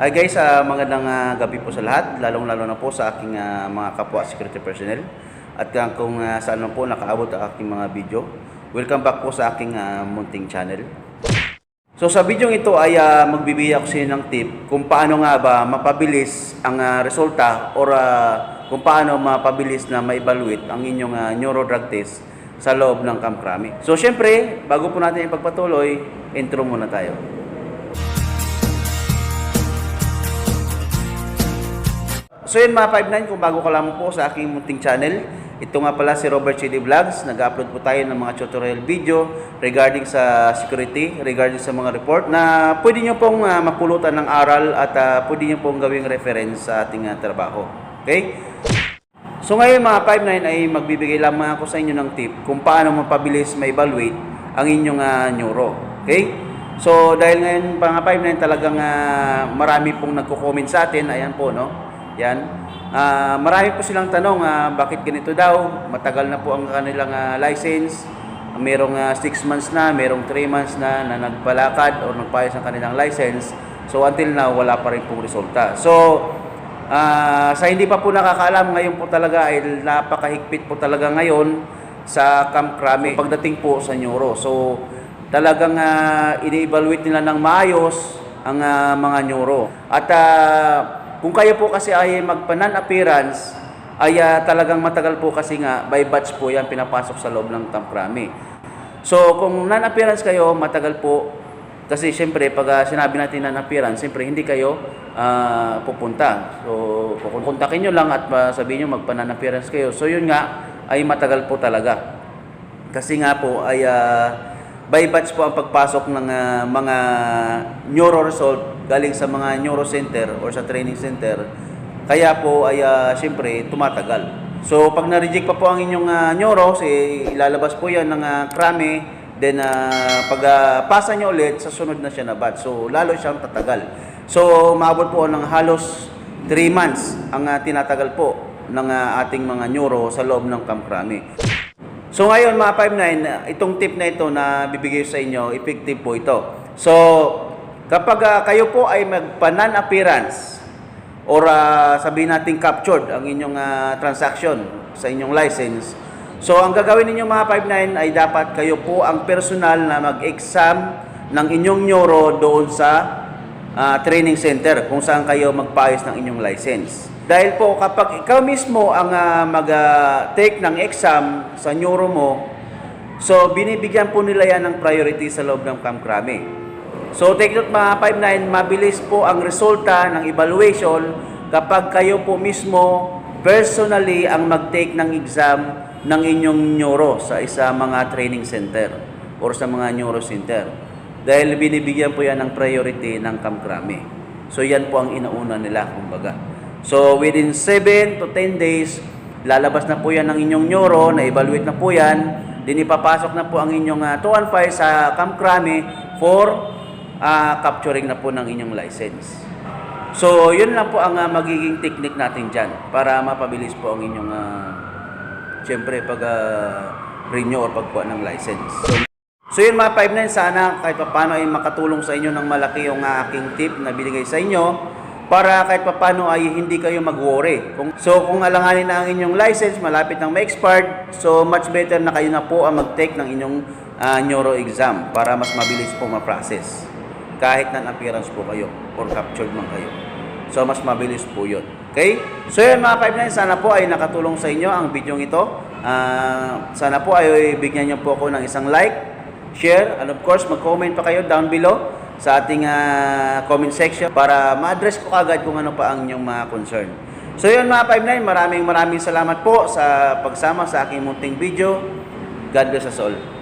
Hi guys, ah, magandang ah, gabi po sa lahat, lalong-lalo na po sa aking ah, mga kapwa security personnel at kung ah, saan man po nakaabot ang aking mga video. Welcome back po sa aking ah, munting channel. So sa video ito ay ah, magbibigay ako sa inyo ng tip kung paano nga ba mapabilis ang ah, resulta or ah, kung paano mapabilis na ma-evaluate ang inyong ah, neuro drug test sa loob ng Kamkrami. So syempre, bago po natin ipagpatuloy, intro muna tayo. So yun mga 59, kung bago ka lamang po sa aking munting channel, ito nga pala si Robert Chidi Vlogs. Nag-upload po tayo ng mga tutorial video regarding sa security, regarding sa mga report na pwede nyo pong ah, mapulutan ng aral at ah, pwede nyo pong gawing reference sa ating ah, trabaho. Okay? So ngayon mga 59 ay magbibigay lamang ako sa inyo ng tip kung paano mapabilis ma-evaluate ang inyong ah, neuro. Okay? So dahil ngayon mga 59 talagang ah, marami pong nagko-comment sa atin, ayan po no. Yan. Ah, marami po silang tanong, ah, bakit ganito daw? Matagal na po ang kanilang ah, license. Merong 6 months na, merong 3 months na na nagpalakad o nagpayos ng kanilang license. So until now, wala pa rin pong resulta. So, ah, sa hindi pa po nakakaalam, ngayon po talaga ay napakahigpit po talaga ngayon sa Camp Crame pagdating po sa neuro. So, talagang uh, ini-evaluate nila ng maayos ang ah, mga neuro. At ah, kung kayo po kasi ay magpa-non appearance, ay ah, talagang matagal po kasi nga by batch po yan pinapasok sa loob ng Camp Crame. So, kung non-appearance kayo, matagal po kasi siyempre, pag ah, sinabi natin na appearance, siyempre hindi kayo ah, pupunta. So, kukontakin nyo lang at uh, sabihin nyo magpanan appearance kayo. So, yun nga, ay matagal po talaga. Kasi nga po, ay ah, by batch po ang pagpasok ng ah, mga neuro result galing sa mga neuro center or sa training center. Kaya po ay ah, siyempre tumatagal. So, pag na-reject pa po ang inyong ah, neuro, si, ilalabas po yan ng krame, Then, ah, pag ah, pasa nyo ulit, sa sunod na siya na batch. So, lalo siyang tatagal. So, maabot po ng halos 3 months ang ah, tinatagal po ng ah, ating mga neuro sa loob ng kamkrami. So, ngayon mga 5-9, itong tip na ito na bibigay sa inyo, effective po ito. So, kapag ah, kayo po ay magpa-non appearance or ah, sabihin natin captured ang inyong ah, transaction sa inyong license, So, ang gagawin ninyo mga 5-9 ay dapat kayo po ang personal na mag-exam ng inyong neuro doon sa ah, training center kung saan kayo magpaayos ng inyong license. Dahil po kapag ikaw mismo ang ah, mag-take ng exam sa neuro mo, so binibigyan po nila yan ng priority sa loob ng Camp. So take note mga 5-9, mabilis po ang resulta ng evaluation kapag kayo po mismo personally ang mag-take ng exam ng inyong neuro sa isa mga training center or sa mga neuro center. Dahil binibigyan po yan ng priority ng kamkrami. So yan po ang inauna nila, kumbaga. So within 7 to 10 days, lalabas na po yan ng inyong neuro, na-evaluate na po yan, din ipapasok na po ang inyong uh, 215 sa kamkrami for ah, capturing na po ng inyong license. So, yun lang po ang ah, magiging technique natin dyan para mapabilis po ang inyong uh, Siyempre, pag ah, renew or pagkuha ng license. So, so yun mga 5-9, sana kahit paano ay makatulong sa inyo ng malaki yung aking tip na binigay sa inyo para kahit paano ay hindi kayo mag-worry. So kung alanganin na ang inyong license, malapit nang ma-expired, so much better na kayo na po ang mag-take ng inyong ah, neuro exam para mas mabilis po ma-process. Kahit non-appearance po kayo or captured man kayo. So, mas mabilis po yun. Okay? So, yun mga 5 sana po ay nakatulong sa inyo ang video ito. Ah, sana po ay bigyan niyo po ako ng isang like, share, and of course, mag-comment pa kayo down below sa ating ah, comment section para ma-address ko agad kung ano pa ang inyong mga concern. So, yun mga 5 maraming maraming salamat po sa pagsama sa aking munting video. God bless us all.